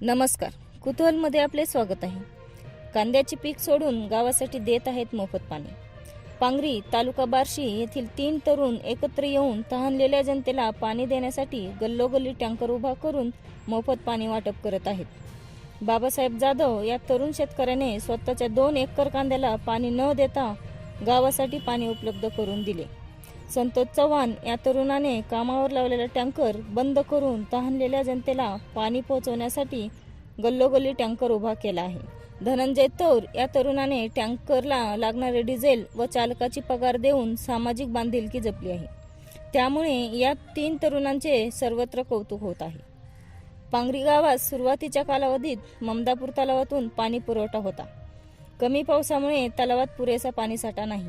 नमस्कार. कुतूहलमध्ये आपले स्वागत आहे. कांद्याचे पीक सोडून गावासाठी देत आहेत मोफत पाणी. पांगरी तालुका बार्शी येथील तीन तरुण एकत्र येऊन तहानलेल्या जनतेला पाणी देण्यासाठी गल्लोगल्ली टँकर उभा करून मोफत पाणी वाटप करत आहेत. बाबासाहेब जाधव या तरुण शेतकऱ्याने स्वतःच्या दोन एकर कांद्याला पाणी न देता गावासाठी पाणी उपलब्ध करून दिले. संतोष चव्हाण या तरुणाने कामावर लावलेला टँकर बंद करून तहानलेल्या जनतेला पाणी पोहोचवण्यासाठी गल्लोगल्ली टँकर उभा केला आहे. धनंजय तौर या तरुणाने टँकरला लागणारे डिझेल व चालकाची पगार देऊन सामाजिक बांधिलकी जपली आहे. त्यामुळे या तीन तरुणांचे सर्वत्र कौतुक होत आहे. पांगरी गावात सुरुवातीच्या कालावधीत ममदापूर तलावातून पाणी पुरवठा होता. कमी पावसामुळे तलावात पुरेसा पाणीसाठा नाही.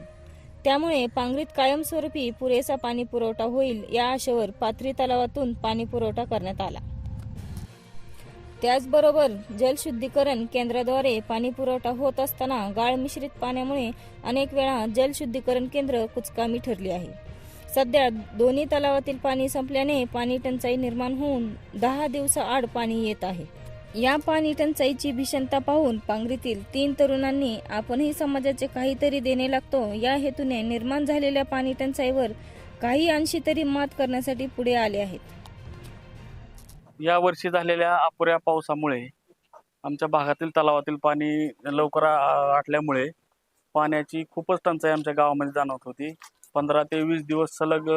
त्यामुळे पांगरीत कायमस्वरूपी पुरेसा पाणी पुरवठा होईल या आशेवर पाथरी तलावातून पाणी पुरवठा करण्यात आला. त्याचबरोबर जलशुद्धीकरण केंद्राद्वारे पाणी पुरवठा होत असताना गाळ मिश्रित पाण्यामुळे अनेक वेळा जलशुद्धीकरण केंद्र कुचकामी ठरली आहे. सध्या दोन्ही तलावातील पाणी संपल्याने पाणी टंचाई निर्माण होऊन दहा दिवसाआड पाणी येत आहे. या पाणी टंचाईची भीषणता पाहून पांगरीतील तीन तरुणांनी आपणही समाजाचे काहीतरी देणे लागतो. या हेतूने निर्माण झालेल्या पाणी टंचाईवर काही अंशी तरी मात करण्यासाठी पुढे आले आहेत. या वर्षी झालेल्या अपुऱ्या पावसामुळे आमच्या भागातील तलावातील पाणी लवकर आटल्यामुळे पाण्याची खूपच टंचाई आमच्या गावामध्ये जाणवत होती. पंधरा ते वीस दिवस सलग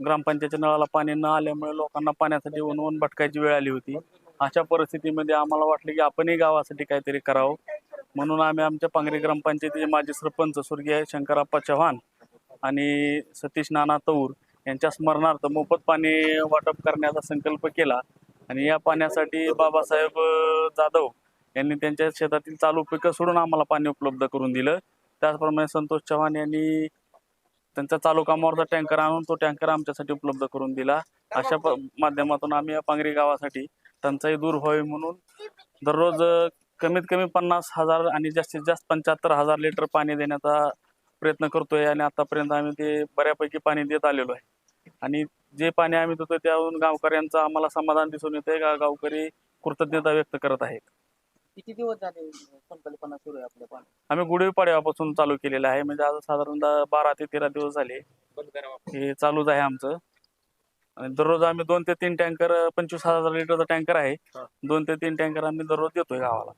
ग्रामपंचायतच्या नळाला पाणी न आल्यामुळे लोकांना पाण्यासाठी वन वन भटकायची वेळ आली होती. अशा परिस्थितीमध्ये आम्हाला वाटलं की आपणही गावासाठी काहीतरी करावं. म्हणून आम्ही आमच्या पांगरी ग्रामपंचायतीचे माजी सरपंच स्वर्गीय शंकरप्पा चव्हाण आणि सतीश नाना तौर यांच्या स्मरणार्थ मोफत पाणी वाटप करण्याचा संकल्प केला. आणि या पाण्यासाठी बाबासाहेब जाधव यांनी त्यांच्या शेतातील चालू पिकं सोडून आम्हाला पाणी उपलब्ध करून दिलं. त्याचप्रमाणे संतोष चव्हाण यांनी त्यांचा चालू कामावरचा टँकर आणून तो टँकर आमच्यासाठी उपलब्ध करून दिला. अशा प माध्यमातून आम्ही या पांगरी गावासाठी टंचाई दूर व्हावी म्हणून दररोज अ, कमीत कमी पन्नास हजार आणि जास्तीत जास्त पंच्याहत्तर हजार लिटर पाणी देण्याचा प्रयत्न करतोय आणि आतापर्यंत आम्ही ते बऱ्यापैकी पाणी देत आलेलो आहे. आणि जे पाणी आम्ही देतोय त्यावरून गावकऱ्यांचं आम्हाला समाधान दिसून येतंय. का गावकरी कृतज्ञता व्यक्त करत आहेत. किती दिवस झाले संकल्पना सुरू आहे आपल्या पाणी? आम्ही गुढीपाडव्यापासून चालू केलेलं आहे. म्हणजे आज साधारणतः बारा ते तेरा दिवस झाले. हे चालूच आहे आमचं. आणि दररोज आम्ही दोन ते तीन टँकर पंचवीस हजार लिटरचा टँकर आहे. दोन ते तीन टँकर आम्ही दररोज देतोय गावाला.